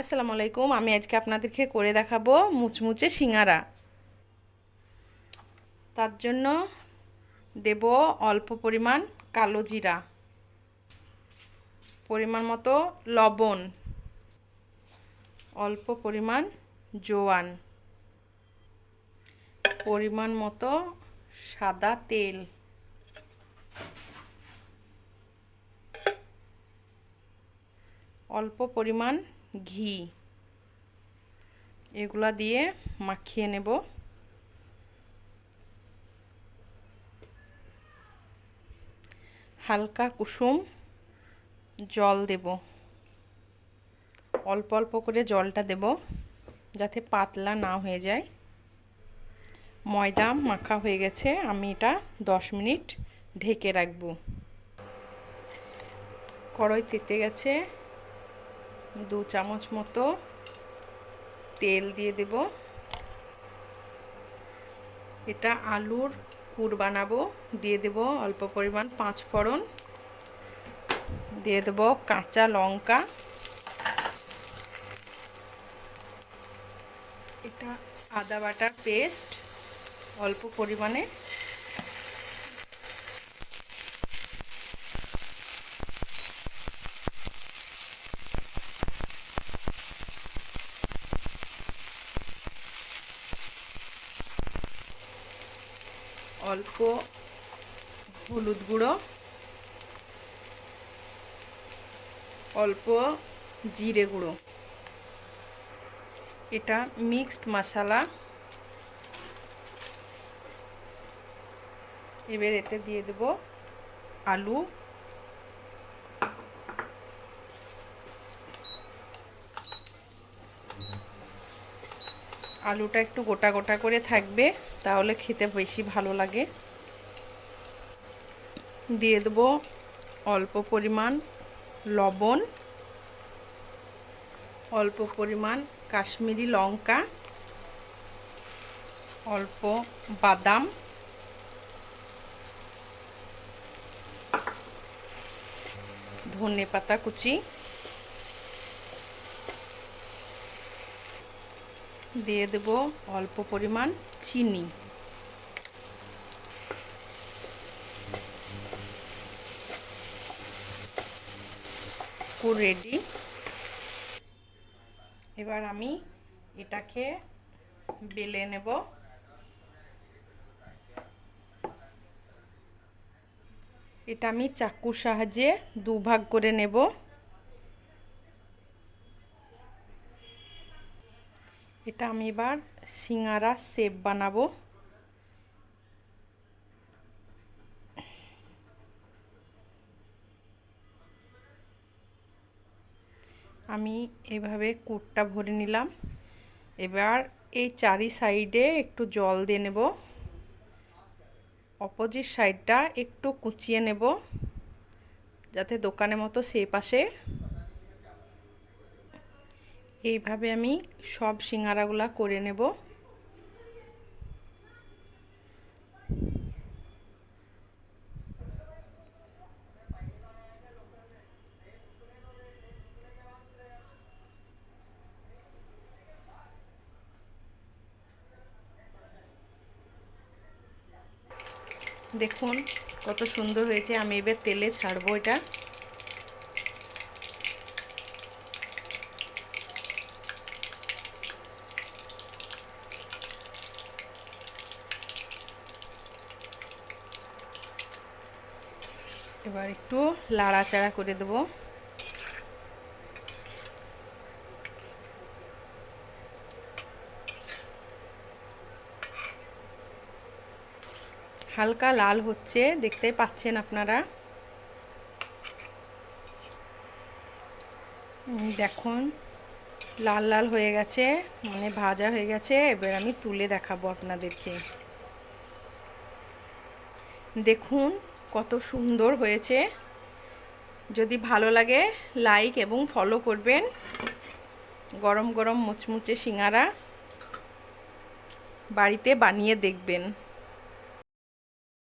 আসসালামু আলাইকুম, আমি আজকে আপনাদেরকে করে দেখাবো মুচমুচে সিঙ্গারা। তার জন্য দেব অল্প পরিমাণ কালো জিরা, পরিমাণ মতো লবণ, অল্প পরিমাণ জোয়ান, পরিমাণ মতো সাদা তেল। অল্প পরিমাণ ঘি। এগুলা দিয়ে মাখিয়ে নেব। হালকা কুসুম জল দেব। অল্প অল্প করে জলটা দেব যাতে পাতলা না হয়ে যায়। ময়দা মাখা হয়ে গেছে, আমি এটা দশ মিনিট ঢেকে রাখব। কড়াই তেতে গেছে দু চামচ মতো তেল দিয়ে দেব। এটা আলুর পুর বানাবো। দিয়ে দেব অল্প পরিমাণ পাঁচ ফোড়ন। দিয়ে দেব কাঁচা লঙ্কা। এটা আদা বাটার পেস্ট অল্প পরিমাণে অল্প হলুদ গুঁড়ো অল্প জিরে গুঁড়ো। এটা মিক্সড মশলা। এবার এতে দিয়ে দেব আলু। আলুটা একটু গোটা গোটা করে থাকবে, তাহলে খেতে বেশি ভালো লাগে। দিয়ে দেবো অল্প পরিমাণ লবণ, অল্প পরিমাণ কাশ্মীরি লঙ্কা, অল্প বাদাম। ধনে পাতা কুচি। দিয়ে দেব অল্প পরিমাণ চিনি। রেডি এবার আমি এটাকে বেলে নেব। এটা আমি চাকুর সাহায্যে দুভাগ করে নেব। এটা আমি এবার সিঙ্গারা সেপ বানাবো। আমি এভাবে কুটটা ভরে নিলাম। এবার এই চারি সাইডে একটু জল দিয়ে নেব। অপোজিট সাইডটা একটু কুচিয়ে নেব, যাতে দোকানের মতো সেপ আসে এইভাবে আমি সব সিঙ্গারাগুলা করে নেব। দেখুন কত সুন্দর হয়েছে, আমি এবার তেলে ছাড়বো এটা। এবার একটু লাড়াচাড়া করে দেবো। হালকা লাল হচ্ছে, দেখতে পাচ্ছেন আপনারা? দেখুন, লাল লাল হয়ে গেছে মানে ভাজা হয়ে গেছে। এবার আমি তুলে দেখাবো আপনাদেরকে। দেখুন কত সুন্দর হয়েছে। যদি ভালো লাগে লাইক এবং ফলো করবেন। গরম গরম মুচমুচে সিঙ্গারা বাড়িতে বানিয়ে দেখবেন।